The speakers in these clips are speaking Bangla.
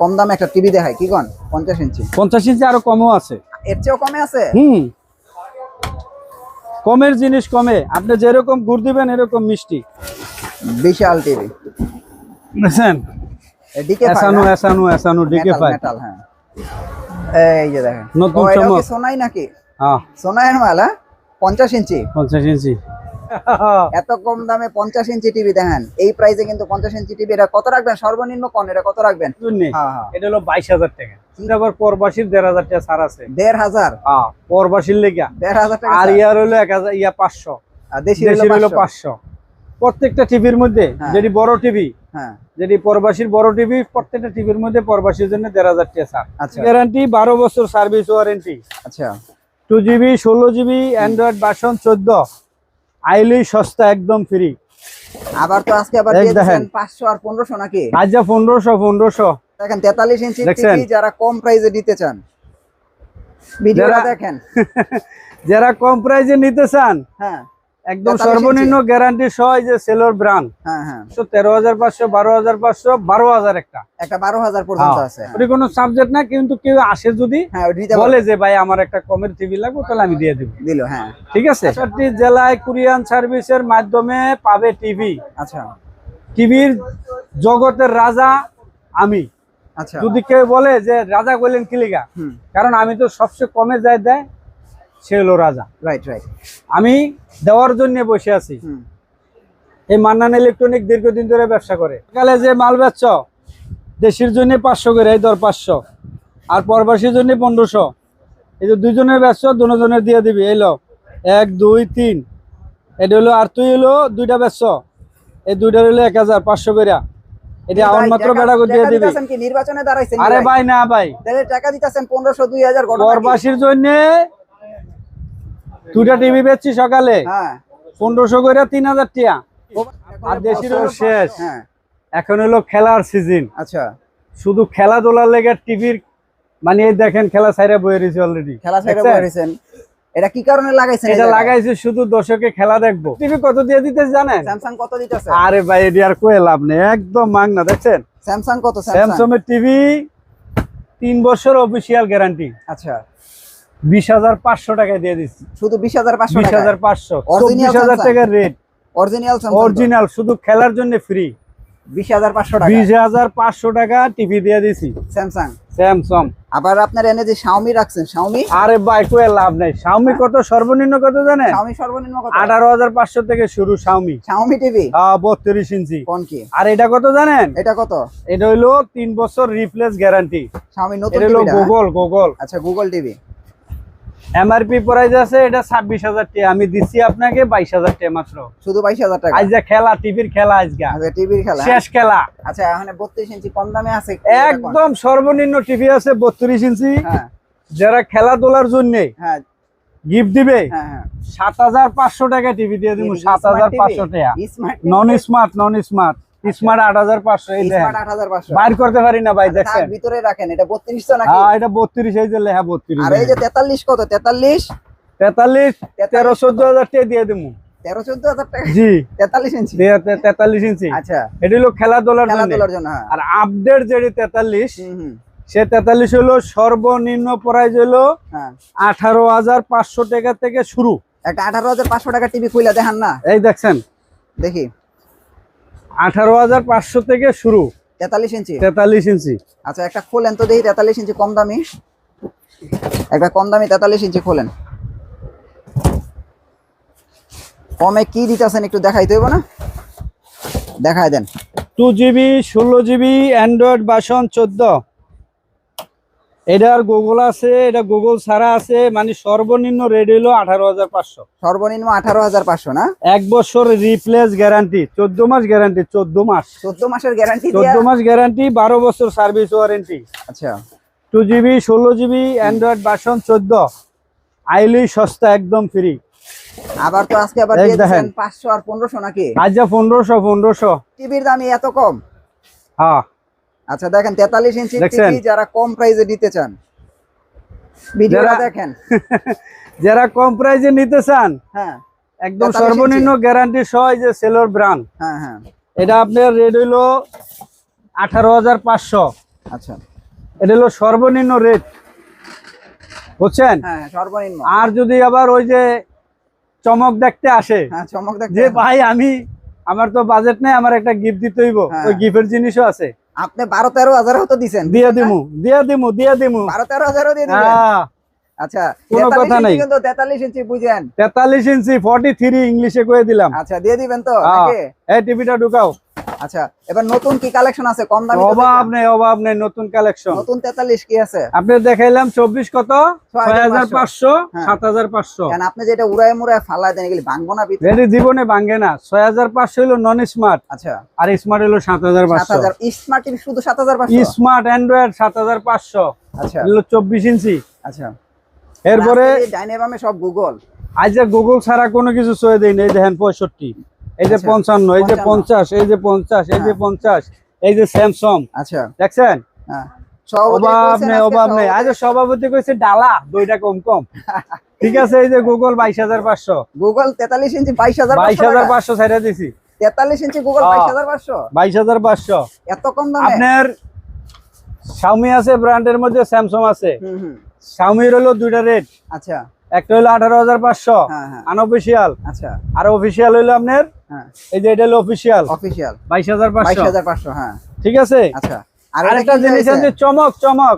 কম দামে একটা টিভি দেখায় কি কন? পঞ্চাশ ইঞ্চি। পঞ্চাশ ইঞ্চি আরও কমও আছে। এর চেয়েও কমে আছে? হুম। কমের জিনিস কমে। আপনি যেরকম গুড় দিবেন এরকম মিষ্টি। বিশাল টিভি। বুঝছেন ডিকে এসানো এসানো এসানো ডিকে ফাইভ মেটাল হ্যাঁ। এই যে দেখেন। নতুন চমক। সোনাই নাকি? হ্যাঁ। সোনাইয়ের মাল হ্যাঁ? পঞ্চাশ ইঞ্চি। পঞ্চাশ ইঞ্চি। এত কম দামে পঞ্চাশ ইঞ্চি টিভি দেখেন। এই প্রাইসে কিন্তু পঞ্চাশ ইঞ্চি টিভি এটা কত রাখবেন? সর্বনিম্ন কোন এটা কত রাখবেন? হ্যাঁ হ্যাঁ। এটা হলো বাইশ হাজার টাকা। এটা আবার পরবাসীর দেড় হাজার টাকা ছাড় আছে। দেড় হাজার? হ্যাঁ পরবাসীর লেগা। দেড় হাজার টাকা আর ইয়ার হলো এক হাজার ইয়া পাঁচশো। আর দেশি দেশের হলো পাঁচশো। প্রত্যেকটা টিভির মধ্যে। যেটি বড় টিভি হ্যাঁ। যেটি পরবাসীর বড় টিভি প্রত্যেকটা টিভির মধ্যে পরবাসীর জন্য দেড় হাজার টাকা আচ্ছা। গ্যারান্টি বারো বছর সার্ভিস ওয়ারেন্টি আচ্ছা। টু জিবি ষোলো জিবি অ্যান্ড্রয়েড ভার্সন চোদ্দ। আইলি সস্তা একদম ফ্রি আবার তো আজকে আবার দিয়ে দেখেন। দিচ্ছেন পাঁচশো আর 1500 নাকি? আজ যা 1500 1500 দেখেন তেতাল্লিশ ইঞ্চি দেখছেন? টিভি যারা কম প্রাইসে নিতে চান। ভিডিওটা দেখেন। যারা কম প্রাইসে নিতে চান হ্যাঁ। একদম সর্বনিম্ন গ্যারান্টি সহ যে সেলোর ব্রান্ড হ্যাঁ হ্যাঁ। তেরো হাজার পাঁচশো বারো হাজার পাঁচশো বারো হাজার একটা। একটা বারো হাজার পর্যন্ত আছে। ওটি কোনো সাবজেক্ট না কিন্তু কেউ আসে যদি হ্যাঁ বলে যে ভাই আমার একটা কমের টিভি লাগবে তাহলে আমি দিয়ে দেবো। দিল হ্যাঁ। ঠিক আছে? চারটি জেলায় কুরিয়ান সার্ভিসের মাধ্যমে পাবে টিভি আচ্ছা। টিভির জগতের রাজা আমি। আচ্ছা। যদি কেউ বলে যে রাজা বললেন কিলিগা কারণ আমি তো সবচেয়ে কমে যায় দেয় সে হলো রাজা। রাইট রাইট আমি দেওয়ার জন্য বসে আছি। এই মান্নান ইলেকট্রনিক দীর্ঘদিন ধরে ব্যবসা করে। সকালে যে মাল বেচছ দেশের জন্য পাঁচশো করে এই দর পাঁচশো। আর পরবাসীর জন্য পনেরোশো। এই যে দুজনের বেচছ দুজনের দিয়ে দিবি। এলো এক দুই তিন। এটা হলো আর তুই হলো দুইটা বেচছ এই দুইটার হলো এক হাজার পাঁচশো করে। এটা আমার মাত্র টাকা- বেড়া দিয়ে দিবি। নির্বাচনে দাঁড়াইছেন আরে ভাই? না ভাই। টাকা দিতেছেন পনেরোশো দুই হাজার পরবাসীর জন্য দুইটা টিভি বেচছি সকালে। হ্যাঁ। পনেরোশো করে তিন হাজার টিয়া। আর দেশের শেষ। হ্যাঁ। এখন হলো খেলার সিজন আচ্ছা। শুধু খেলাধুলার লেগে টিভির মানে এই দেখেন খেলা সাইরা বয়ে রয়েছে অলরেডি খেলা ছেড়ে বলেছেন এটা কি কারণে লাগাইছেন এটা লাগাইছে শুধু দর্শকে খেলা দেখব। টিভি কত দিয়ে দিতে জানেন? স্যামসাং কত দিতেছে? আরে ভাই এটি আর কয়ে লাভ নেই। একদম মাগনা দেখছেন? স্যামসাং কত স্যামসাং এর টিভি তিন বছর অফিসিয়াল গ্যারান্টি আচ্ছা। বিশ হাজার পাঁচশো টাকায় দিয়ে দিচ্ছি। শুধু বিশ হাজার পাঁচশো বিশ হাজার পাঁচশো। চব্বিশ হাজার? টাকার রেট। অরিজিনাল অরিজিনাল শুধু খেলার জন্য ফ্রি বিশ হাজার পাঁচশো টাকা? বিশ হাজার পাঁচশো টাকা টিভি দিয়ে দিছি। স্যামসাং স্যামসং আবার আপনার এনে যে শাওমি রাখছেন শাওমি আরে ভাই কয়ে লাভ নাই। শাওমি কত? সর্বনিম্ন কত জানেন? শাওমি সর্বনিম্ন কত? আঠারো হাজার পাঁচশো থেকে শুরু শাওমি শাওমি টিভি বত্রিশ ইঞ্চি। কোন কি? আর এটা কত জানেন? এটা কত? এটা হইল তিন বছর রিপ্লেস গ্যারান্টি শাওমি নতুন এটা হলো গুগল গুগল আচ্ছা গুগল টিভি এমআরপি প্রাইস আছে এটা ছাব্বিশ হাজার টাকা। আমি দিচ্ছি আপনাকে বাইশ হাজার টাকা মাত্র। শুধু বাইশ হাজার টাকা? আজ যা খেলা টিভির খেলা আজকে। আচ্ছা টিভির খেলা? শেষ খেলা। আচ্ছা এখানে বত্রিশ ইঞ্চি কম দামে আছে একদম সর্বনিম্ন টিভি আছে বত্রিশ ইঞ্চি। হ্যাঁ। যারা খেলাধুলার জন্য হ্যাঁ। গিফট দিবে হ্যাঁ হ্যাঁ। সাত হাজার পাঁচশো টাকা টিভি দিয়ে দিব সাত হাজার পাঁচশো টাকা। Non smart non smart smart এই দেখেন স্মার্ট বাইর করতে পারি না ভাই থাক, ভিতরে রাখেন এটা বত্রিশ তো নাকি? হ্যাঁ এটা বত্রিশ এই যে লেহা বত্রিশ আর এই যে তেতাল্লিশ কত? টাকা দিয়ে দেবো। টাকা? জি। ইঞ্চি? তে- তে- তেতাল্লিশ ইঞ্চি। আচ্ছা। এটা হলো খেলাধুলার জন্য। খেলাধুলার জন্য হ্যাঁ। আর আপডেট যেটি হুম সে তেতাল্লিশ হলো সর্বনিম্ন প্রাইস হলো হ্যাঁ। আঠারো হাজার পাঁচশো টাকা থেকে শুরু। একটা আঠারো হাজার পাঁচশো টাকা টিভি খুলে দেখান না। এই দেখছেন? দেখি। আঠারো হাজার পাঁচশো থেকে শুরু। তেতাল্লিশ ইঞ্চি। তেতাল্লিশ ইঞ্চি। আচ্ছা একটা খোলেন তো দেখি তেতাল্লিশ ইঞ্চি কম দামি। একটা কম দামি তেতাল্লিশ ইঞ্চি খোলেন। কমে কি দিতেছেন একটু দেখাই দেবো না? দেখাই দেন। টু জিবি ষোলো জিবি অ্যান্ড্রয়েড বাসন চোদ্দ। এটার গুগল আছে এটা গুগল ছাড়া আছে মানে সর্বনিম্ন রেট হলো আঠারো হাজার পাঁচশো। সর্বনিম্ন আঠারো হাজার পাঁচশো না? এক বছর রিপ্লেস গ্যারান্টি চোদ্দ মাস গ্যারান্টি চোদ্দ মাস। চোদ্দ মাসের গ্যারান্টি চোদ্দ মাস গ্যারান্টি বারো বছর সার্ভিস ওয়ারেন্টি আচ্ছা। টু জিবি ষোলো জিবি অ্যান্ড্রয়েড বাসন চোদ্দ। আইলি সস্তা একদম ফ্রি আবার তো আজকে আবার দেখেন। পাঁচশো আর পনেরোশো নাকি? যা পনেরোশো পনেরোশো। টিভির দামই এত কম। হ্যাঁ। আচ্ছা দেখেন তেতাল্লিশ ইঞ্চি দেখছেন? টিভি যারা কম প্রাইসে নিতে চান। ভিডিওটা দেখেন। যারা কম প্রাইজে নিতে চান হ্যাঁ। একদম সর্বনিম্ন গ্যারান্টি সহ এই যে সেলোর ব্রান্ড হ্যাঁ হ্যাঁ। এটা আপনার রেট হইল আঠারো হাজার পাঁচশো। আচ্ছা। এটা হলো সর্বনিম্ন রেট বুঝছেন? হ্যাঁ সর্বনিম্ন। আর যদি আবার ওই যে চমক দেখতে আসে হ্যাঁ চমক দেখতে যে ভাই আমি আমার তো বাজেট নেই আমার একটা গিফট দিতে হইব। হ্যাঁ। ওই গিফটের জিনিসও আছে। আপনি বারো তেরো হাজার হতো দিচ্ছেন দিয়ে দিমু দিয়ে দিমু দিয়ে দিমু। বারো তেরো হাজারও দিয়ে দিবেন। হ্যাঁ। আচ্ছা কোনো কথা নাই। কিন্তু তেতাল্লিশ ইঞ্চি বুঝেন। তেতাল্লিশ ইঞ্চি ফর্টি থ্রি ইংলিশে কয়ে দিলাম। আচ্ছা দিয়ে দিবেন তো হ্যাঁ। এই টিভিটা ঢুকাও। আচ্ছা এবার নতুন কি কালেকশন আছে? কম দামি অভাব। নেই অভাব নেই নতুন কালেকশন নতুন তেতাল্লিশ কি আছে? আপনি দেখাইলাম চব্বিশ কত? ছয় হাজার পাঁচশো। হ্যাঁ। সাত হাজার পাঁচশো। কেন আপনি যেটা উড়ায় মুড়ায় ফালাই দেন এগুলি ভাঙবো না ভিতরে? এটি জীবনে ভাঙ্গে না। ছয় হাজার পাঁচশো হলো নন স্মার্ট আচ্ছা। আর স্মার্ট হলো সাত হাজার সাত পাঁচশো। হাজার স্মার্ট টিভি শুধু সাত হাজার পাঁচশো? স্মার্ট অ্যান্ড্রয়েড সাত হাজার পাঁচশো। আচ্ছা। হলো চব্বিশ ইঞ্চি। আচ্ছা। এরপরে ডাইনেবামে সব গুগল আজ যে গুগল ছাড়া কোনো কিছু সয়ে দেয়নি এই দেখেন পঁয়ষট্টি। এই যে আচ্ছা, পঞ্চান্ন এই যে পঞ্চাশ এই যে পঞ্চাশ এই যে হ্যাঁ। পঞ্চাশ এই যে স্যামসং। আচ্ছা। দেখছেন? হ্যাঁ। অভাব নেই অভাব নেই। আজ সভাপতি- কইছে ডালা দুইটা কম কম। ঠিক আছে এই যে গুগল বাইশ হাজার পাঁচশো। গুগল তেতাল্লিশ ইঞ্চি বাইশ হাজার বাইশ হাজার পাঁচশো ছাইড়া দিছি। তেতাল্লিশ ইঞ্চি গুগল। বাইশ হাজার পাঁচশো। বাইশ হাজার পাঁচশো। এত কম দামে? আপনার শাওমি আছে ব্র্যান্ডের মধ্যে স্যামসং আছে। শাওমির হলো দুইটা রেট আচ্ছা। একটা হলো আঠারো হাজার পাঁচশো হ্যাঁ হ্যাঁ। আনঅফিসিয়াল আচ্ছা। আর অফিসিয়াল হইল আপনার হ্যাঁ। এই যে এটা হলো অফিসিয়াল অফিসিয়াল বাইশ হাজার পাঁচশো। হাজার পাঁচশো হ্যাঁ। ঠিক আছে? আচ্ছা। আর আরেকটা জিনিস আছে চমক চমক।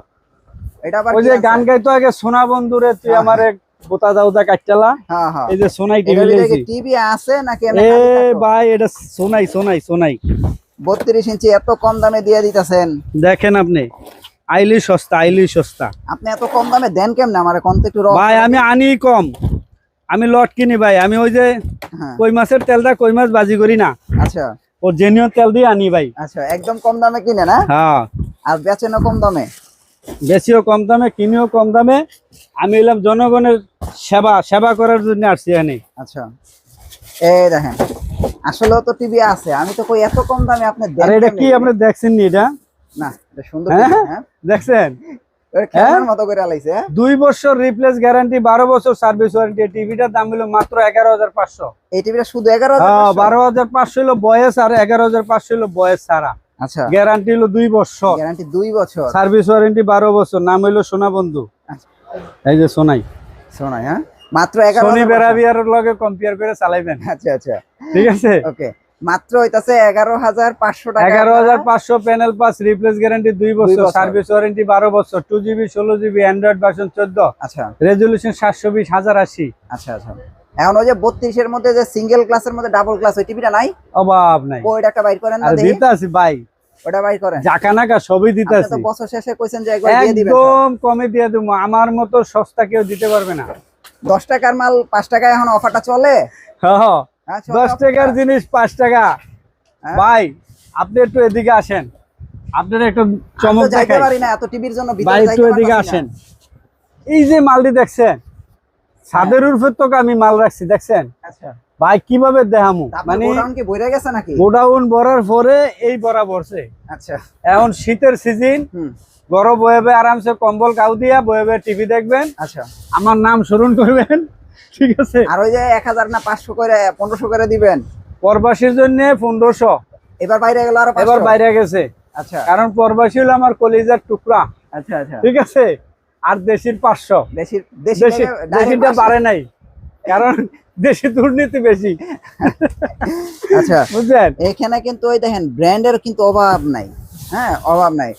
এটা ওই যে গান গাইতো আগে সোনা বন্ধুরে তুই হ্যাঁ, আমার বোতা দাউদা কাটচালা। হ্যাঁ হ্যাঁ। এই যে সোনাই টিভি টিভি আছে নাকি এ ভাই এটা সোনাই সোনাই সোনাই। বত্রিশ ইঞ্চি এত কম দামে দিয়ে দিতেছেন। দেখেন আপনি। আইলি সস্তা আইলি সস্তা। আপনি এত কম দামে দেন কেমনে? আমার কোন একটু ভাই আমি আনি কম। আমি লট কিনি ভাই আমি ওই যে হ্যাঁ। কই মাছের তেলটা কই মাছ বাজি করি না। আচ্ছা। ও জেনুইন তেল দিয়ে আনি ভাই। আচ্ছা একদম কম দামে কিনে না? হ্যাঁ। আর বেচেনও কম দামে? বেশিও কম দামে কিনিও কম দামে। আমি এলাম জনগণের সেবা সেবা করার জন্য আসছি এখানে। আচ্ছা। এই দেখেন আসলে তো টিভি আছে। আমি তো কই এত কম দামে আপনি এটা কি আপনি দেখছেন নি এটা? না এটা সুন্দর হ্যাঁ? হ্যাঁ। দেখছেন? হ্যাঁ? দুই বছর রিপ্লেস গ্যারান্টি বারো বছর সার্ভিস ওয়ারেন্টি টিভিটার দাম হলো মাত্র এগারো হাজার পাঁচশো। এই টিভিটা শুধু এগারো বারো হাজার পাঁচশো হলো বয়স আর এগারো হাজার পাঁচশো হলো বয়স ছাড়া। আচ্ছা। গ্যারান্টি হলো দুই বছর। গ্যারান্টি দুই বছর। সার্ভিস ওয়ারেন্টি বারো বছর নাম হইল সোনা বন্ধু। আচ্ছা। এই যে সোনাই। হ্যাঁ। মাত্র এগারো সোনি হাজার লগে কম্পেয়ার করে চালাইবেন। আচ্ছা আচ্ছা। ঠিক আছে? ওকে মাত্র হইতাছে এগারো হাজার পাঁচশো টাকা। এগারো হাজার পাঁচশো প্যানেল পাস রিপ্লেস গ্যারান্টি দুই বছর। সার্ভিস ওয়ারেন্টি বারো বছর টু জিবি ষোলো জিবি অ্যান্ড্রয়েড ভার্সন চোদ্দ। আচ্ছা। রেজলিউশন সাতশো বিশ হাজার আশি। আচ্ছা আচ্ছা। এখন ওই যে বত্রিশের মধ্যে যে সিঙ্গেল ক্লাসের মধ্যে ডাবল ক্লাস ওই টিভিটা নাই? অভাব নাই। ওইটা একটা বাইর করেন না দিতে আছি ভাই ওটা বাইর করেন। জাকা নাকা সবই দিতে আছি। বছর শেষে কইছেন যে একবার দিয়ে দিবেন একদম কমে দিয়ে দেবো আমার মতো সস্তা কেউ দিতে পারবে না। দশ টাকার মাল পাঁচ টাকায় এখন অফারটা চলে। হ্যাঁ, হ্যাঁ। চলে দশ টাকার জিনিস পাঁচ টাকা। হ্যাঁ? ভাই আপনি একটু এদিকে আসেন। আপনার একটু চমক দেখাই। এত টিভির জন্য ভাই একটু এদিকে আসেন। এই যে মালটি দেখছেন ছাদের হ্যাঁ। উপর তো আমি মাল রাখছি দেখছেন? আচ্ছা। ভাই কীভাবে দেখামু? মানে গোডাউন ভরার পরে এই ভরা ভরছে। আচ্ছা। এখন শীতের সিজন গরম বয়েবে আরামসে কম্বল কাউ দিয়া বয়েবে টিভি দেখবেন। আচ্ছা। আমার নাম স্মরণ করবেন। ঠিক আছে? আর ওই যে এক হাজার না পাঁচশো করে পনেরোশো করে দিবেন। প্রবাসীর জন্য পনেরোশো। এবার বাইরে গেল আরও এবার 500 বাইরে গেছে। আচ্ছা। কারণ প্রবাসী হলো আমার কলিজার টুকরা। আচ্ছা আচ্ছা। ঠিক আছে? আর দেশির পাঁচশো। দেশিটা বাড়ে নাই। কারণ দেশি দুর্নীতি বেশি। আচ্ছা। বুঝলেন? এখানে কিন্তু ওই দেখেন ব্র্যান্ডের কিন্তু অভাব নাই। হ্যাঁ অভাব নাই।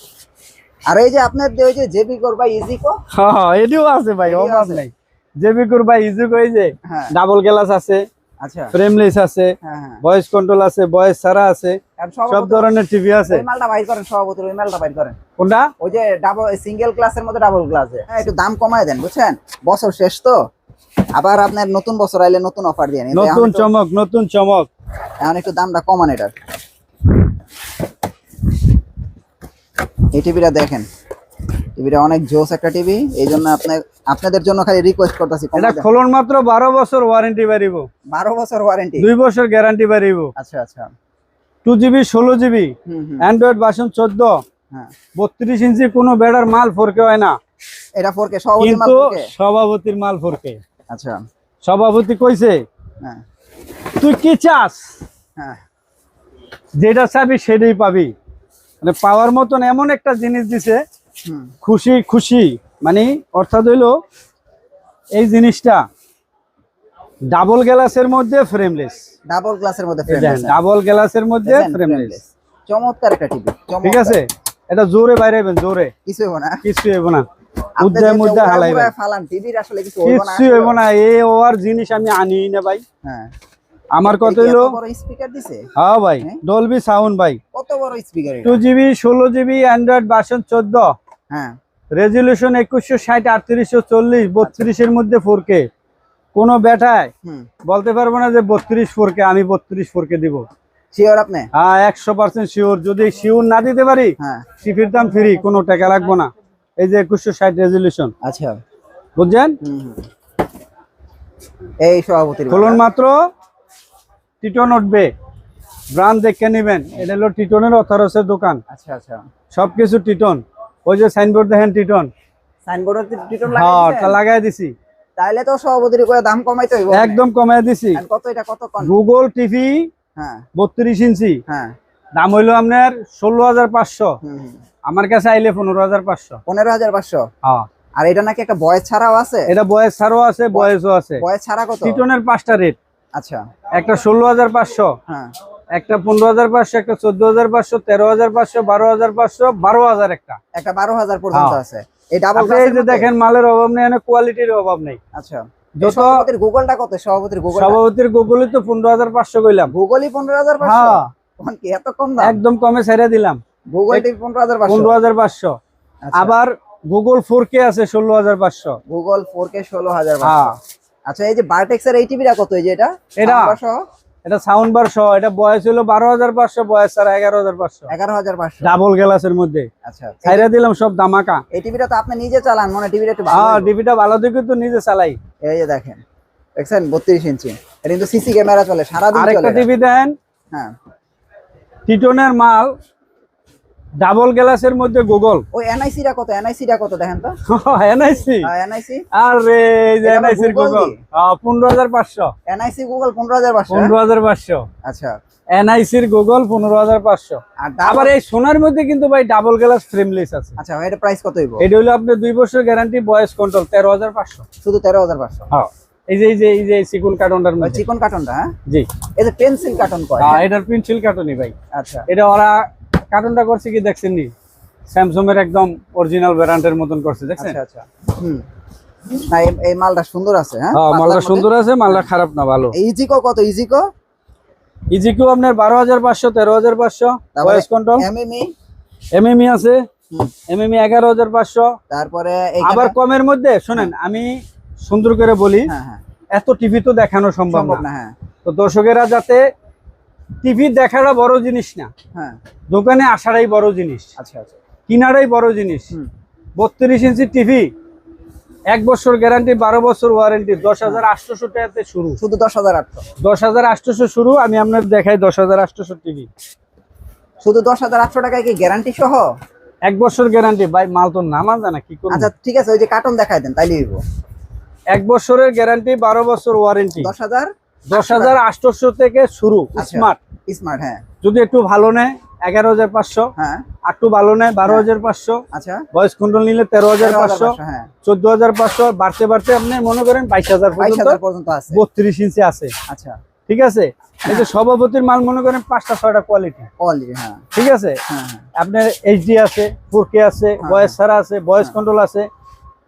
আর এই যে আপনার যে ওই যে জেবি করবা ইজিকো হ্যাঁ এটিও আছে ভাই অভাব। নাই। জেবিকুর ভাই ইজুক ওই যে? হ্যাঁ। ডাবল গ্লাস আছে আচ্ছা। ফ্রেমলেস আছে হ্যাঁ হ্যাঁ। ভয়েস কন্ট্রোল আছে ভয়েস ছাড়া আছে সব ধরনের টিভি আছে। ওই মালটা বাইর করেন সভাপতি ওই মালটা বাইর করেন। কোনটা? ওই যে ডাবল সিঙ্গেল ক্লাসের মধ্যে ডাবল ক্লাস একটু দাম কমায় দেন বুঝছেন? বছর শেষ তো। আবার আপনার নতুন বছর আইলে নতুন অফার দিয়ে। নতুন চমক নতুন চমক। এখন একটু দামটা কমান এটার। এই টিভিটা দেখেন। টিভিটা অনেক জোস একটা টিভি এই জন্য আপনার আপনাদের জন্য খালি রিকোয়েস্ট করতেছি এটা খোলন মাত্র বারো বছর ওয়ারেন্টি বাড়িব। বারো বছর ওয়ারেন্টি দুই বছর গ্যারান্টি বাড়িব। আচ্ছা আচ্ছা। টু জিবি ষোলো জিবি হুম হুম। অ্যান্ড্রয়েড ভার্সন চোদ্দ হ্যাঁ। বত্রিশ ইঞ্চি কোনো বেড়ার মাল ফোরকে হয় না। এটা ফোর কে সভাপতি মাল কিন্তু 4K? সভাপতির মাল ফোরকে আচ্ছা। সভাপতি কইছে হ্যাঁ। তুই কি চাস? হ্যাঁ। যেটা চাবি সেটাই পাবি। মানে পাওয়ার মতন এমন একটা জিনিস দিছে খুশি খুশি। মানে অর্থাৎ হইল এই জিনিসটা ডাবল গ্লাসের মধ্যে ফ্রেমলেস ডাবল গ্লাসের মধ্যে হ্যাঁ। ডাবল গ্লাসের মধ্যে ফ্রেমলেস চমৎকার একটা টিভি ঠিক আছে? এটা জোরে বাইরেবেন জোরে। কিছু হইব না। কিছু হইব না। আপনি উদ্যায় যে মুদ্দা হালাইবেন। ফালান টিভির আসলে কিছু হইব না। কিচ্ছু হইব না। এ ওর জিনিস আমি আনি না ভাই। হ্যাঁ। আমার কত বড় স্পিকার দিছে? হ্যাঁ ভাই হ্যাঁ? ডলবি সাউন্ড ভাই। কত বড় স্পিকার টু জিবি ষোলো জিবি অ্যান্ড্রয়েড ভার্সন চোদ্দ। হ্যাঁ। রেজলিউশন একুশশো ষাট আটত্রিশশো চল্লিশ বত্রিশের মধ্যে ফোর কে কোনো ব্যাটায় বলতে পারব না যে বত্রিশ ফোর কে আমি বত্রিশ ফোর কে দিব। শিওর আপনি? হ্যাঁ একশো পার্সেন্ট শিওর যদি শিওর না দিতে পারি হ্যাঁ। সিফির দাম ফ্রি কোনো টাকা লাগবো না। এই যে একুশশো ষাট আচ্ছা। বুঝছেন। এই খুলুন মাত্র। টিটন উঠবে ব্রান্ড দেখে নেবেন। এটা হলো টিটনের অথরসের দোকান। আচ্ছা আচ্ছা। সবকিছু টিটন ওই যে সাইনবোর্ড দেখেন টিটন টিটন হ্যাঁ লাগাই দিছি। তাইলে তো সভাপতির করে দাম কমাইতে হইব। একদম কমাই দিছি। কত এটা কত গুগল টিভি হ্যাঁ। বত্রিশ ইঞ্চি। হ্যাঁ। দাম হইল আপনার ষোলো হাজার পাঁচশো। হুম হুম। আমার কাছে আইলে পনেরো হাজার পাঁচশো। পনেরো হাজার পাঁচশো? হ্যাঁ। আর এটা নাকি একটা বয়স ছাড়াও আছে? এটা বয়স ছাড়ও আছে বয়সও আছে। বয়স ছাড়া কত? টিটনের পাঁচটা রেট আচ্ছা। একটা ষোলো হাজার পাঁচশো। হ্যাঁ। একটা পনেরো হাজার পাঁচশো একটা চোদ্দ হাজার পাঁচশো তেরো হাজার পাঁচশো বারো হাজার পাঁচশো বারো হাজার একটা। একটা বারো হাজার পর্যন্ত হ্যাঁ। আছে। এই ডাবল আপনি এই যে দেখেন মালের অভাব নেই কোয়ালিটির অভাব নেই। আচ্ছা। সভাপতির গুগলটা কত? সভাপতির গুগল সভাপতির গুগলই তো পনেরো হাজার পাঁচশো কইলাম। গুগলই পনেরো হাজার পাঁচশো? হ্যাঁ। এত কম দাম? একদম কমে ছেড়ে দিলাম। পনেরো হাজার পনেরো হাজার পাঁচশো। আচ্ছা। আবার গুগল ফোর কে আছে ষোলো হাজার পাঁচশো। গুগল ফোর কে ষোলো হাজার হ্যাঁ। আচ্ছা এই যে বারটেক্স এর এই টিভিটা কত? এই যে এটা? এটা? এটা সাউন্ড বার সহ এটা বয়স হলো বারো হাজার পাঁচশো বয়স ছাড়া এগারো হাজার পাঁচশো। এগারো হাজার পাঁচশো। ডাবল গ্লাসের মধ্যে। আচ্ছা। ছাইরা দিলাম সব দামাকা এই টিভিটা তো আপনি নিজে চালান মনে টিভিটা একটু হ্যাঁ টিভিটা ভালো দিকে তো নিজে চালাই। এই যে দেখেন দেখছেন? বত্রিশ ইঞ্চি। এটা কিন্তু সিসি ক্যামেরা চলে চলে আরেকটা টিভি দেন। হ্যাঁ। টিটনের মাল ডাবল গ্লাসের মধ্যে গুগল। ওই এনআইসি টা কত? এনআইসি টা কত দেখেন তো? এনআইসি এনআইসি আরে এই যে এটা এনআইসির Google গুগল। দিয়ে? পনেরো হাজার পাঁচশো। এনআইসি গুগল পনেরো হাজার পাঁচশো পনেরো হাজার পাঁচশো। আচ্ছা। এনআইসির গুগল পনেরো হাজার পাঁচশো। আর আবার এই সোনার মধ্যে কিন্তু ভাই ডাবল গ্লাস ফ্রেমলেস আছে। আচ্ছা এটা প্রাইস কত হইব? এটা হলো আপনার দুই বছর গ্যারান্টি বয়স কন্ট্রোল তেরো হাজার পাঁচশো। শুধু তেরো হাজার পাঁচশো? হ্যাঁ এই যে এই যে এই যে সিকুন কার্টনটার মধ্যে। চিকন কার্টনটা হ্যাঁ? জি। যে পেন্সিল কার্টন কয়? হ্যাঁ এটার পেন্সিল কার্টনই ভাই। আচ্ছা। এটা ওরা কার্টনটা করছে কি দেখছেন নি? স্যামসং এর একদম অরিজিনাল ব্র্যান্ডের মতন করছে দেখছেন? আচ্ছা আচ্ছা। হুম। না এই- মালটা সুন্দর আছে হ্যাঁ? হ্যাঁ মালটা সুন্দর আছে মালটা খারাপ না ভালো। ইজিকো কত ইজিকো আপনার ভয়েস কন্ট্রোল এমএমই এমএমই আছে। এমএমই পাঁচশো। তারপরে আবার কমের মধ্যে শোনেন আমি সুন্দর করে বলি হ্যাঁ হ্যাঁ। এত টিভি তো দেখানো সম্ভব না। না হ্যাঁ। তো দর্শকেরা যাতে টিভি দেখাটা বড় জিনিস না। হ্যাঁ। দোকানে আসাটাই বড় জিনিস। আচ্ছা আচ্ছা। কিনারাই বড় জিনিস। বত্রিশ ইঞ্চি টিভি এক বছর গ্যারান্টি বারো বছর ওয়ারেন্টি দশ হাজার আটশোশো টাকাতে শুরু। শুধু দশ হাজার আটশো? দশ হাজার আটশোশো শুরু আমি আপনার দেখাই দশ হাজার আটশোশো টিভি। শুধু দশ হাজার আটশো টাকায় কি গ্যারান্টি সহ? এক বছর গ্যারান্টি ভাই মাল তো নামান জানা কি করব? আচ্ছা ঠিক আছে ওই যে কার্টন দেখাই দেন তাই হইব। এক বছরের গ্যারান্টি বারো বছর ওয়ারেন্টি দশ হাজার দশ হাজার আটশোশো থেকে শুরু আচ্ছা। স্মার্ট স্মার্ট হ্যাঁ। যদি একটু ভালো নেয় এগারো হাজার পাঁচশো হ্যাঁ। একটু ভালো নেয় বারো হাজার পাঁচশো আচ্ছা। ভয়েস কন্ট্রোল নিলে তেরো হাজার পাঁচশো হ্যাঁ। চোদ্দ হাজার পাঁচশো বাড়তে বাড়তে আপনি মনে করেন বাইশ হাজার পর্যন্ত হাজার পর্যন্ত আছে। বত্রিশ ইঞ্চি আছে। আচ্ছা। ঠিক আছে? এই যে সভাপতির মাল মনে করেন পাঁচটা ছয়টা কোয়ালিটি কোয়ালিটি হ্যাঁ। ঠিক আছে? হ্যাঁ হ্যাঁ। আপনার এইচডি আছে ফোর কে আছে ভয়েস ছাড়া আছে ভয়েস কন্ট্রোল আছে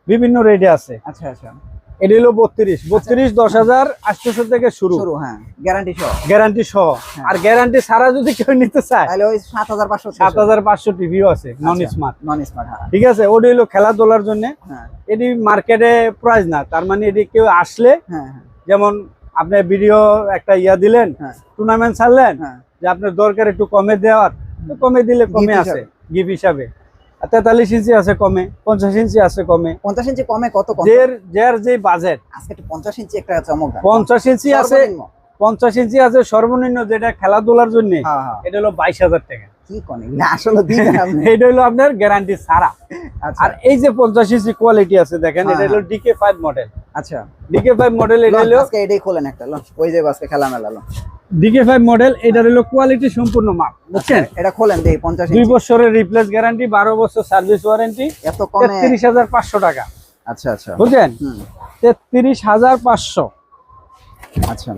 বিভিন্ন রেটে আছে। আচ্ছা আচ্ছা। এটা হলো বত্রিশ। বত্রিশ দশ হাজার আটশোশো থেকে শুরু। হ্যাঁ। গ্যারান্টি সহ। গ্যারান্টি সহ। আর গ্যারান্টি ছাড়া যদি কেউ নিতে চায় তাহলে ওই সাত হাজার পাঁচশো সাত হাজার পাঁচশো টিভিও আছে নন স্মার্ট নন স্মার্ট হ্যাঁ। ঠিক আছে ওটা হলো খেলাধুলার জন্য। হ্যাঁ। এটি মার্কেটে প্রাইস না তার মানে এটি কেউ আসলে হ্যাঁ হ্যাঁ। যেমন আপনি ভিডিও একটা ইয়া দিলেন হ্যাঁ। টুর্নামেন্ট ছাড়লেন হ্যাঁ। যে আপনার দরকার একটু কমে দেওয়ার কমে দিলে কমে আছে গিফট হিসাবে। তেতাল্লিশ ইঞ্চি আছে কমে পঞ্চাশ ইঞ্চি আছে কমে। পঞ্চাশ ইঞ্চি কমে কত যার যার যে বাজেট আজকে পঞ্চাশ ইঞ্চি একটা চমক পঞ্চাশ ইঞ্চি আছে। পঞ্চাশ ইঞ্চি আছে সর্বনিম্ন যেটা খেলাধুলার জন্য হ্যাঁ হ্যাঁ। এটা হলো বাইশ হাজার টাকা। কি কনে? না আসলে দিবেন আপনি। এটা হলো আপনার গ্যারান্টি ছাড়া। আচ্ছা। আর এই যে পঞ্চাশ ইঞ্চি কোয়ালিটি আছে দেখেন এটা হলো ডিকে ফাইভ মডেল আচ্ছা। ডিকে ফাইভ মডেল এটা হলো আজকে এটাই খোলেন একটা লন ওই যে আজকে খেলা মেলা লন ডিকে ফাইভ মডেল এটা হলো কোয়ালিটি সম্পূর্ণ মাল বুঝছেন? এটা খোলেন দুই ইঞ্চি বছরের রিপ্লেস গ্যারান্টি বারো বছর সার্ভিস ওয়ারেন্টি এত কমে তেত্রিশ হাজার পাঁচশো টাকা। আচ্ছা আচ্ছা। বুঝছেন? হুম। তেত্রিশ হাজার পাঁচশো। আচ্ছা।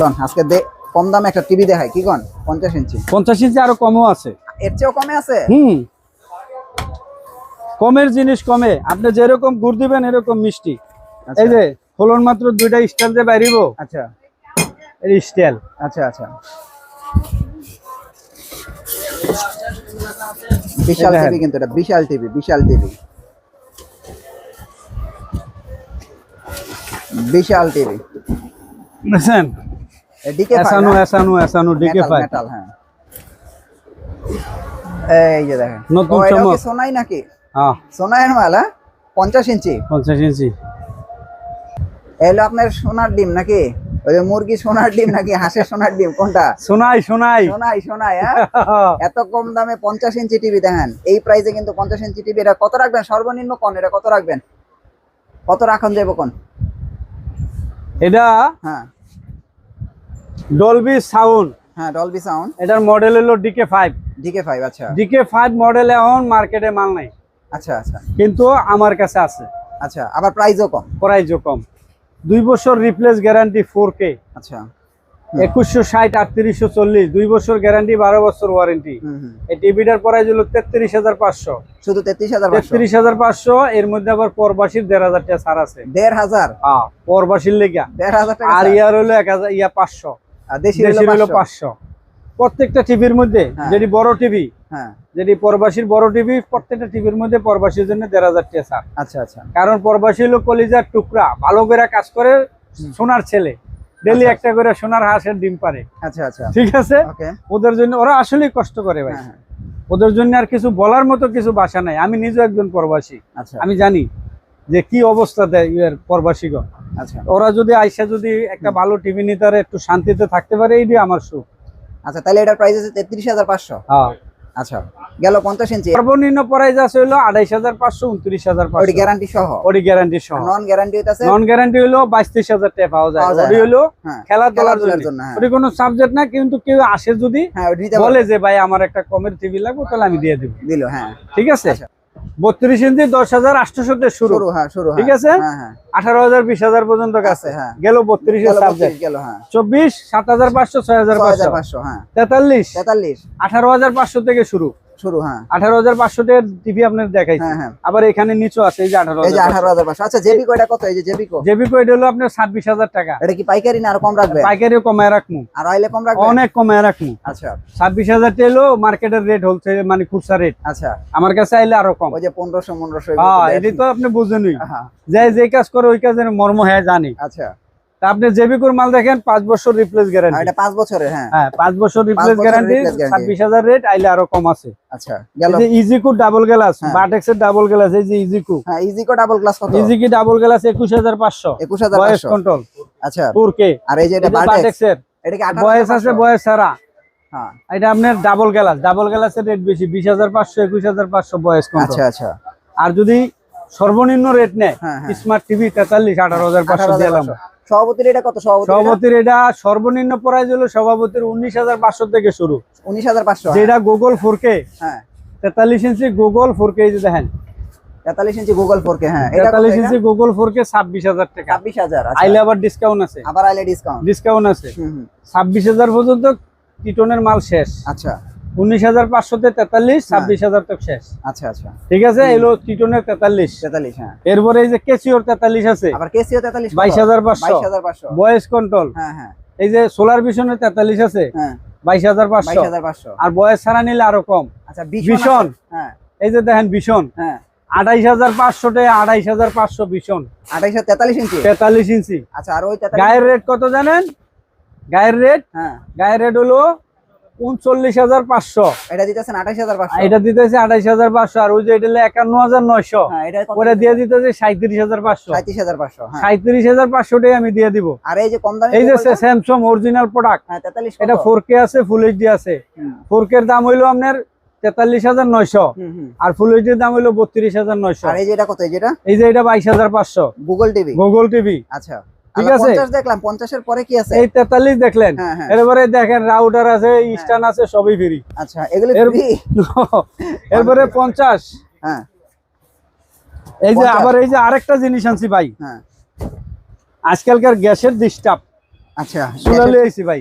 লন আজকে কম দামে একটা টিভি দেখায় কি কন? পঞ্চাশ ইঞ্চি। পঞ্চাশ ইঞ্চি আরও কমও আছে। এর চেয়েও কমে আছে? হুম। কমের জিনিস কমে। আপনি যেরকম গুড় দিবেন এরকম মিষ্টি। আচ্ছা। এই যে ফলন মাত্র দুইটা স্টাইল যে বাইরিব আচ্ছা। এই স্টাইল। আচ্ছা আচ্ছা। বিশাল টিভি কিন্তু এটা বিশাল টিভি বিশাল টিভি। বিশাল টিভি। বুঝছেন ডিকে এসানো এসানো এসানো ডিকে ফাইভ মেটাল হ্যাঁ? এই যে দেখেন। নতুন চমক। সোনাই নাকি? হ্যাঁ। সোনাইয়ের মাল হ্যাঁ? পঞ্চাশ ইঞ্চি। পঞ্চাশ ইঞ্চি। এলো আপনার সোনার ডিম নাকি? ওই যে মুরগি সোনার ডিম নাকি? হাঁসের সোনার ডিম কোনটা? সোনাই সোনাই। হ্যাঁ? এত কম দামে পঞ্চাশ ইঞ্চি টিভি দেখেন। এই প্রাইসে কিন্তু পঞ্চাশ ইঞ্চি টিভি এটা কত রাখবেন? সর্বনিম্ন কোন? এটা কত রাখবেন? কত রাখন যাব কোন? এটা হ্যাঁ। ডলবি সাউন্ড হ্যাঁ ডলবি সাউন্ড এটার মডেল হলো ডিকে ফাইভ ডিকে ফাইভ আচ্ছা। ডিকে ফাইভ মডেল এখন মার্কেটে মাল নাই। আচ্ছা আচ্ছা। কিন্তু আমার কাছে আছে। আচ্ছা আবার প্রাইসও কম। প্রাইজও কম। দুই বছর রিপ্লেস গ্যারান্টি ফোর কে আচ্ছা। একুশশো ষাট আটত্রিশশো চল্লিশ। দুই বছর গ্যারান্টি বারো বছর ওয়ারেন্টি এই টিভিটার প্রাইস হলো তেত্রিশ হাজার পাঁচশো। শুধু তেত্রিশ হাজার তেত্রিশ হাজার পাঁচশো এর মধ্যে আবার পরবাসীর দেড় হাজার টাকা ছাড় আছে। দেড় হাজার? হ্যাঁ পরবাসীর লেগা। দেড় হাজার আর। ইয়ার হলো এক হাজার ইয়া পাঁচশো। দেশের হলো প্রত্যেকটা টিভির মধ্যে হ্যাঁ। যেটি বড় টিভি হ্যাঁ। যেটি পরবাসীর বড় টিভি প্রত্যেকটা টিভির মধ্যে পরবাসীর জন্য টাকা আচ্ছা আচ্ছা। কারণ প্রবাসী হলো কলিজার টুকরা ভালো করে কাজ করে সোনার ছেলে। ডেলি আচ্ছা, একটা করে সোনার হাঁসের ডিম পারে। আচ্ছা আচ্ছা। ঠিক আছে? ওদের জন্য ওরা আসলেই কষ্ট করে ভাই। হ্যাঁ ওদের জন্য আর কিছু বলার মতো কিছু ভাষা নাই। আমি নিজে একজন প্রবাসী। আমি জানি। যে কি অবস্থা দেয় ইয়ের প্রবাসীগণ। আচ্ছা। ওরা যদি আইসা যদি একটা ভালো টিভি নিতে একটু শান্তিতে থাকতে পারে এইটাই আমার সুখ। আচ্ছা তাহলে এটার প্রাইস আছে তেত্রিশ হাজার পাঁচশো। হ্যাঁ। আচ্ছা গেল পঞ্চাশ ইঞ্চি। সর্বনিম্ন প্রাইস আছে হলো আড়াইশ হাজার পাঁচশো উনত্রিশ হাজার ওটি গ্যারান্টি সহ? ওডি গ্যারান্টি সহ। নন গ্যারান্টি হইতাছে? নন গ্যারান্টি হলো বাইশ তেইশ হাজার টাকা পাওয়া যায়। ওডি হলো হ্যাঁ খেলাধুলার খেলাধুলার জন্য। হ্যাঁ। ওটি কোনো সাবজেক্ট না কিন্তু কেউ আসে যদি হ্যাঁ বলে যে ভাই আমার একটা কমের টিভি লাগবে তাহলে আমি দিয়ে দেবো। দিল হ্যাঁ। ঠিক আছে? আচ্ছা। বত্রিশ ইঞ্চি দশ হাজার আটশোশো শুরু। শুরু হ্যাঁ শুরু ঠিক হ্যাঁ। আছে? হ্যাঁ হ্যাঁ। আঠারো হাজার বিশ হাজার পর্যন্ত কাছে হ্যাঁ। গেল বত্রিশ গেল সাবজেক্ট 32 গেল হ্যাঁ। চব্বিশ সাত হাজার পাঁচশো। ছয় হাজার পাঁচশো হ্যাঁ। তেতাল্লিশ তেতাল্লিশ। আঠারো হাজার পাঁচশো থেকে শুরু। শুরু হ্যাঁ। আঠারো হাজার পাঁচশো টাকার টিভি আপনার দেখাইছে। হ্যাঁ হ্যাঁ। আবার এখানে নিচু আছে এই যে এই যে আঠারো হাজার পাঁচশো। আচ্ছা জেবিকো এটা কত? এই যে জেবিকো জেবি কোয়েড হলো আপনার ছাব্বিশ হাজার টাকা। এটা কি পাইকারি না আর কম রাখবে? পাইকারিও কমায় রাখব আর আইলে কম রাখবে? অনেক কমায় রাখব আচ্ছা। ছাব্বিশ হাজার টাকা হলো মার্কেটের রেট হচ্ছে মানে খুচরা রেট আচ্ছা। আমার কাছে আইলে আরও কম। ওই যে পনেরোশো পনেরোশো হ্যাঁ এটি তো আপনি বুঝেনই। যে যে কাজ করে ওই কাজের মর্ম হ্যাঁ জানি। আচ্ছা। আপনি জেবিকোর মাল দেখেন পাঁচ বছর রিপ্লেস গ্যারান্টি এটা পাঁচ বছরের হ্যাঁ। হ্যাঁ পাঁচ বছর রিপ্লেস গ্যারান্টি। ছাব্বিশ হাজার রেট আইলে আরও কম আছে। আচ্ছা এই যে ইজিকু ডাবল গ্লাস হ্যাঁ। বাটেক্স এর ডাবল গ্লাস এই যে ইজিকু হ্যাঁ ইজিকো ডাবল ক্লাস কত? ইজিকি ডাবল গ্লাস একুশ হাজার পাঁচশো। একুশ হাজার বয়েস পাঁচশো। কন্ট্রোল আচ্ছা। ফোর কে আর এই যে এটা বাটেক্স এর এটা কি আছে বয়স ছাড়া হ্যাঁ। এটা আপনার ডাবল গ্লাস ডাবল গ্লাসের রেট বেশি বিশ হাজার পাঁচশো একুশ হাজার পাঁচশো বয়স আচ্ছা কন্ট্রোল আচ্ছা। আর যদি সর্বনিম্ন রেট নেয় হ্যাঁ, হ্যাঁ। স্মার্ট টিভি তেতাল্লিশ আঠারো হাজার পাঁচশো দিলাম। সভাপতির এটা কত সভাপতি সভাপতির এটা সর্বনিম্ন প্রাইস হলো সভাপতির উনিশ হাজার পাঁচশো থেকে শুরু। উনিশ হাজার পাঁচশো যেটা গুগল ফোর কে হ্যাঁ। তেতাল্লিশ ইঞ্চি গুগল ফোর কে দেখেন। তেতাল্লিশ ইঞ্চি গুগল ফোর কে হ্যাঁ। এটা তেতাল্লিশ ইঞ্চি গুগল ফোর কে ছাব্বিশ হাজার টাকা। ছাব্বিশ হাজার আচ্ছা। আইলে আবার ডিসকাউন্ট আছে। আবার আইলে ডিসকাউন্ট ডিসকাউন্ট আছে। ছাব্বিশ হাজার পর্যন্ত টিটনের মাল শেষ। আচ্ছা। উনিশ হাজার পাঁচশোতে তেতাল্লিশ ছাব্বিশ হাজার তক শেষ। আচ্ছা আচ্ছা। ঠিক আছে? এলো তেতাল্লিশ। তেতাল্লিশ হ্যাঁ। এরপরে এই যে কেসিওর তেতাল্লিশ আছে। আবার কেসিও তেতাল্লিশ বাইশ হাজার পাঁচশো। কন্ট্রোল। হ্যাঁ হ্যাঁ। এই যে সোলার ভিশনের তেতাল্লিশ আছে। হ্যাঁ। বাইশ হাজার পাঁচশো। আর বয়স ছাড়া নিলে আরও কম। আচ্ছা ভীষণ। ভীষণ। হ্যাঁ। এই যে দেখেন ভীষণ। হ্যাঁ। আঠাইশ হাজার পাঁচশো টাকা আঠাইশ হাজার পাঁচশো ভীষণ। আঠাইশো তেতাল্লিশ ইঞ্চি? তেতাল্লিশ ইঞ্চি। আচ্ছা আর ওই গায়ের রেট কত জানেন? গায়ের রেট? হ্যাঁ। গায়ের রেট হলো উনচল্লিশ হাজার পাঁচশো। এটা দিতেছেন আঠাইশ হাজার পাঁচশো। এটা দিতেছে আঠাইশ হাজার পাঁচশো আর ওই যে এটা একান্ন হাজার নয়শো। হ্যাঁ ওটা দিয়ে দিতেছে সাঁত্রিশ হাজার পাঁচশো। সাঁত্রিশ হাজার পাঁচশো হ্যাঁ। সাঁত্রিশ হাজার পাঁচশো আমি দিয়ে দিব। আর এই যে কম দামি এই যে স্যামসং অরিজিনাল প্রোডাক্ট হ্যাঁ এটা ফোর কে আছে ফুল এইচডি আছে। ফোর কে দাম হইল আপনার তেতাল্লিশ হাজার নয়শো। আর ফুল এইচডির দাম হলো বত্রিশ হাজার নয়শো। আর এই যে এটা কত? এই যে এটা? বাইশ হাজার পাঁচশো। গুগল টিভি গুগল টিভি আচ্ছা। ঠিক আছে। 50 দেখলাম 50 এর পরে কি আছে? এই তেতাল্লিশ দেখলেন। হ্যাঁ হ্যাঁ। এরপরে দেখেন রাউটার আছে স্ট্যান্ড আছে সবই ফ্রি আচ্ছা এগুলো ফ্রি এরপরে পঞ্চাশ। হ্যাঁ। এই যে আবার এই যে আরেকটা জিনিস আনছি ভাই। হ্যাঁ। আজকালকার গ্যাসের ডিস্টার্ব আচ্ছা ভাই।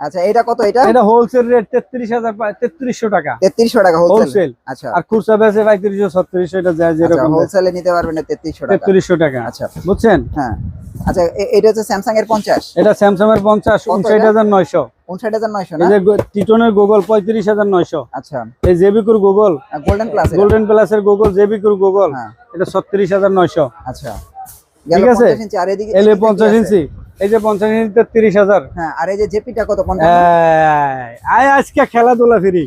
আচ্ছা এটা কত এটা? এটা হোলসেল রেট তেত্রিশ হাজার তেত্রিশশো টাকা। 3300 টাকা হোলসেল আচ্ছা। আর খুচরা বেচে পঁয়ত্রিশশো ছত্রিশশো এটা যায় আচ্ছা যেরকম। হোলসেলে নিতে পারবেন না 3300 টাকা। তেত্রিশশো টাকা। আচ্ছা। বুঝছেন? হ্যাঁ। আচ্ছা এটা হচ্ছে স্যামসাং এর 50 এটা স্যামসাং এর পঞ্চাশ কত উনষাট এটা? হাজার নয়শো 59900 এই না যে টিটনের গুগল পঁয়ত্রিশ হাজার নয়শো। আচ্ছা। এই জেবিকুর গুগল গোল্ডেন প্লাস গোল্ডেন প্লাসের গুগল জেবিকুর গুগল হ্যাঁ। এটা আচ্ছা। ঠিক আছে। 50 ইঞ্চি আর এদিকে এলে এদিকে কি পঞ্চাশ আছে? ইঞ্চি। এই যে হ্যাঁ আর এই যে জেপিটা কত? 50 আয় আজকে খেলাধুলা ফিরি।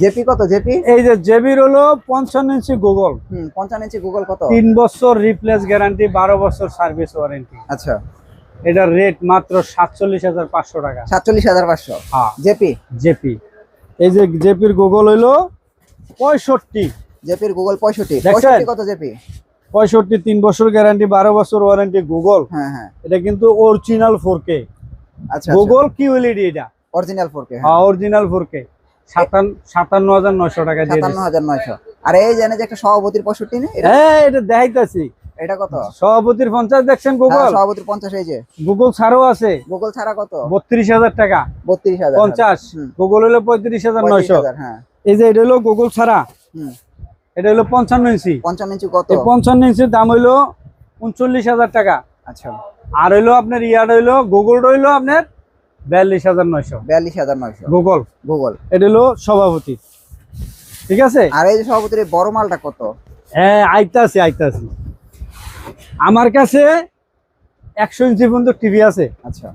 জেপি কত জেপি? এই যে জেবির হলো পঞ্চান্ন ইঞ্চি গুগল। 55 ইঞ্চি গুগল কত? তিন বছর রিপ্লেস গ্যারান্টি বারো বছর সার্ভিস ওয়ারেন্টি আচ্ছা। এটার রেট মাত্র সাতচল্লিশ হাজার পাঁচশো টাকা। 47500 হ্যাঁ। জেপি? জেপি। এই যে জেপির গুগল হইল পঁয়ষট্টি। জেপির গুগল 65 দেখছেন? 65 কত জেপি? পঁয়ষট্টি তিন বছর গ্যারান্টি বারো বছর ওয়ারেন্টি গুগল। হ্যাঁ হ্যাঁ। এটা কিন্তু অরিজিনাল ফোর কে আচ্ছা গুগল কি ওএলইডি এটা? অরিজিনাল 4K হ্যাঁ। অরিজিনাল ফোর কে সাতান্ন সাতান্ন হাজার নয়শো টাকা দিয়ে দিচ্ছে 57900 আর এই জানে যে একটা সভাপতির 65 নেই হ্যাঁ এটা দেখাইতেছি। এটা কত? সভাপতির পঞ্চাশ দেখছেন গুগল হ্যাঁ, সভাপতির 50 এই যে। গুগল ছাড়ও আছে। গুগল ছাড়া কত? বত্রিশ হাজার টাকা। 32000 পঞ্চাশ। গুগল হলো পঁয়ত্রিশ হাজার নয়শো। 35000 হ্যাঁ। এই যে এটা হলো গুগল ছাড়া। হুম। এটা হলো পঞ্চান্ন ইঞ্চি। 55 ইঞ্চি কত? পঞ্চান্ন ইঞ্চির দাম হইল উনচল্লিশ হাজার টাকা। আচ্ছা। আর হইল আপনার ইয়ার হইল গুগল রইল আপনার বিয়াল্লিশ হাজার নয়শো। 42900 গুগল। গুগল। এটা হলো সভাপতি। ঠিক আছে? আর এই যে সভাপতির বড় মালটা কত? হ্যাঁ আইতাছি আইতাছি আমার কাছে একশো ইঞ্চি পর্যন্ত টিভি আছে। আচ্ছা।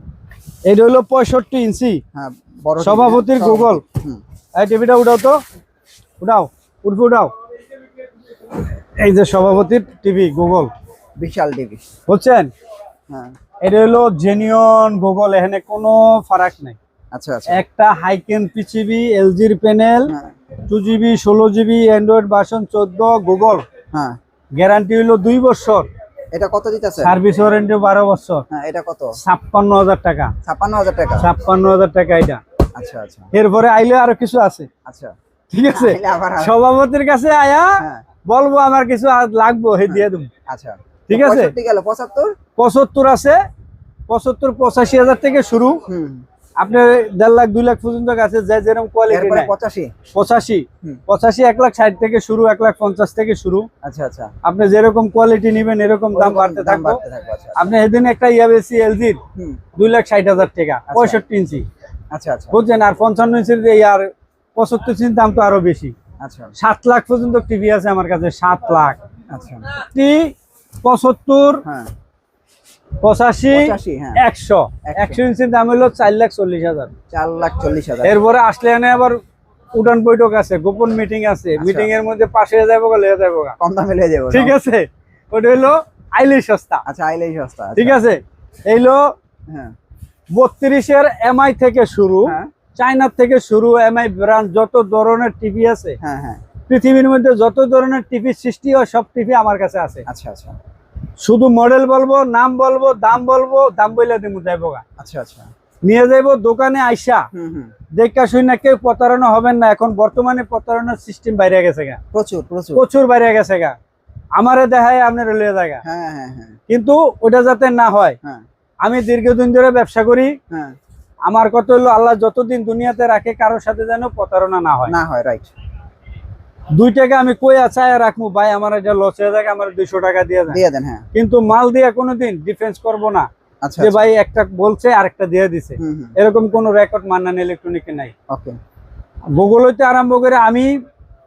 এটা হলো পঁয়ষট্টি ইঞ্চি। হ্যাঁ বড় সভাপতির গুগল। এই টিভিটা উঠাও তো। উঠাও উঠবে উঠাও। এই যে সভাপতির টিভি গুগল। বিশাল টিভি। বুঝছেন হ্যাঁ। এটা হলো জেনিয়ন গুগল এখানে কোনো ফারাক নাই। আচ্ছা আচ্ছা। একটা হাইকেন পিসিবি এলজির প্যানেল হ্যাঁ। টু জিবি ষোলো জিবি অ্যান্ড্রয়েড ভার্সন চোদ্দ গুগল হ্যাঁ। গ্যারান্টি হলো দুই বছর। এটা কত দিতেছে? সার্ভিস ওয়ারেন্টি বারো বছর। হ্যাঁ এটা কত? ছাপ্পান্ন হাজার টাকা। ছাপ্পান্ন হাজার টাকা? ছাপ্পান্ন হাজার টাকা এটা। আচ্ছা আচ্ছা। এরপরে আইলে আরও কিছু আছে। আচ্ছা। ঠিক আছে? সভাপতির কাছে আয়া হ্যাঁ। বলব আমার কিছু লাগবো হে দিয়ে দেবো। আচ্ছা। ঠিক আছে। পঁচাত্তর? আছে পঁচাত্তর পঁচাশি হাজার থেকে শুরু। আপনার দেড় লাখ দুই লাখ পর্যন্ত আছে যে যেরকম কোয়ালিটি পঁচাশি? পঁচাশি। পঁচাশি এক লাখ ষাট থেকে শুরু এক লাখ পঞ্চাশ থেকে শুরু। আচ্ছা আচ্ছা। আপনি যেরকম কোয়ালিটি নিবেন এরকম দাম বাড়তে থাকবে। আচ্ছা আপনি সেদিন একটা ইয়াবেসি এলজির দুই লাখ ষাট হাজার টাকা পঁয়ষট্টি ইঞ্চি। আচ্ছা আচ্ছা। বুঝছেন? আর পঞ্চান্ন ইঞ্চির যে আর পঁচাত্তর ইঞ্চির দাম তো আরও বেশি। আচ্ছা। সাত লাখ পর্যন্ত টিভি আছে আমার কাছে সাত লাখ। আচ্ছা। টি পঁচাত্তর হ্যাঁ। পঁচাশি হ্যাঁ। একশো। একশো। ইঞ্চির দাম হলো চার লাখ চল্লিশ হাজার। চার লাখ চল্লিশ হাজার। এরপরে আসলে এনে আবার উঠান বৈঠক আছে গোপন মিটিং আছে। আচ্ছা। মিটিং এর মধ্যে পাশে যাব লেগে যাব। কম দামে লিয়ে যাব ঠিক আছে? ওটা হলো আইলি সস্তা। আচ্ছা আইলেই সস্তা আচ্ছা। ঠিক আছে? এইলো হ্যাঁ। বত্রিশের এমআই থেকে শুরু। হ্যাঁ। চায়নার থেকে শুরু এমআই ব্র্যান্ড যত ধরনের টিভি আছে। হ্যাঁ হ্যাঁ। পৃথিবীর মধ্যে যত ধরনের টিভি সৃষ্টি হয় সব টিভি আমার কাছে আছে। আচ্ছা আচ্ছা। শুধু মডেল বলব নাম বলব দাম বলব দাম বইলে দিমু যাইবো গা। আচ্ছা আচ্ছা। নিয়ে যাইবো দোকানে আইসা। হুম হুম। দেখা শুই না কেউ প্রতারণা হবেন না এখন বর্তমানে প্রতারণার সিস্টেম বাইরে গেছে গা। প্রচুর প্রচুর। প্রচুর বাইরে গেছে গা। আমারে দেখায় আপনার লিয়ে জায়গা হ্যাঁ হ্যাঁ হ্যাঁ কিন্তু ওটা যাতে না হয় হ্যাঁ। আমি দীর্ঘদিন ধরে ব্যবসা করি। হ্যাঁ। আমার কথা হলো আল্লাহ যতদিন দুনিয়াতে রাখে কারোর সাথে যেন প্রতারণা না হয়। না হয় রাইট দুই টাকা আমি কই চায় রাখব ভাই আমার এটা লস হয়ে যায় আমার দুইশো টাকা দিয়ে দেন। দিয়ে দেন হ্যাঁ। কিন্তু মাল দিয়ে কোনোদিন ডিফেন্স করব না। আচ্ছা যে ভাই একটা বলছে আরেকটা দিয়ে দিছে। এরকম কোন রেকর্ড মান্নান ইলেকট্রনিকে নাই। ওকে গুগল হইতে আরম্ভ করে আমি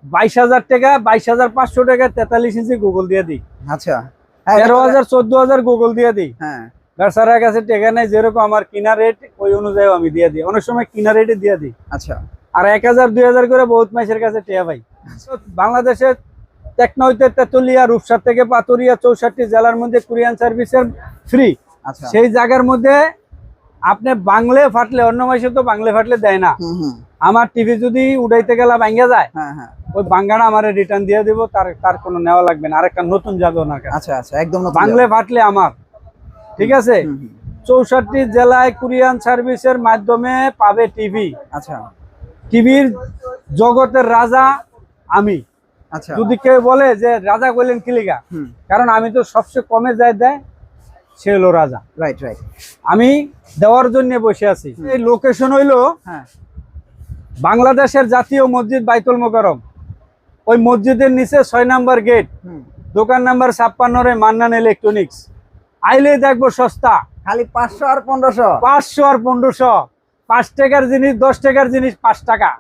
বাইশ হাজার টাকা বাইশ হাজার পাঁচশো টাকা তেতাল্লিশ ইঞ্চি গুগল দিয়ে দিই। আচ্ছা। হ্যাঁ তেরো হাজার চোদ্দ হাজার গুগল দিয়ে দিই। হ্যাঁ। ব্যবসার কাছে টেকা নাই যেরকম আমার কিনা রেট ওই অনুযায়ী আমি দিয়ে দিই। অনেক সময় কিনা রেটে দিয়ে দিই। আচ্ছা। আর এক হাজার দুই হাজার করে বহুত মাসের কাছে টেয়া ভাই। বাংলাদেশের টেকনা হইতে তেতুলিয়া রূপসার থেকে পাতুরিয়া চৌষট্টি জেলার মধ্যে কুরিয়ান সার্ভিসের ফ্রি আচ্ছা। সেই জায়গার মধ্যে আপনি বাংলে ফাটলে অন্য মাসে তো বাংলে ফাটলে দেয় না। আমার টিভি যদি উড়াইতে গেলে ভাঙ্গা যায় হ্যাঁ হ্যাঁ। ওই বাঙ্গাটা আমার রিটার্ন দিয়ে দিব তার তার কোনো নেওয়া লাগবে না। আরেকটা নতুন যাবে ওনার কাছে। আচ্ছা আচ্ছা একদম বাংলে ফাটলে আমার। ঠিক আছে। চৌষট্টি জেলায় কুরিয়ান সার্ভিসের মাধ্যমে পাবে টিভি আচ্ছা। টিভির জগতের রাজা আমি। আচ্ছা। যদি কেউ বলে যে রাজা কইলেন কিলিগা কারণ আমি তো সবচেয়ে কমে যায় দেয় সে হলো রাজা। রাইট রাইট আমি দেওয়ার জন্য বসে আছি। এই লোকেশন হইল হ্যাঁ। বাংলাদেশের জাতীয় মসজিদ বাইতুল মোকারম ওই মসজিদের নিচে ছয় নাম্বার গেট দোকান নাম্বার ছাপ্পান্ন রে মান্নান ইলেকট্রনিক্স। আইলে দেখব সস্তা। খালি পাঁচশো আর পনেরোশো। পাঁচশো আর পনেরোশো। পাঁচ টাকার জিনিস দশ টাকার জিনিস পাঁচ টাকা।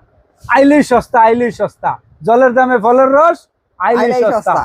আইলেই সস্তা আইলেই সস্তা। জলের দামে ফলের রস আইলেই সস্তা।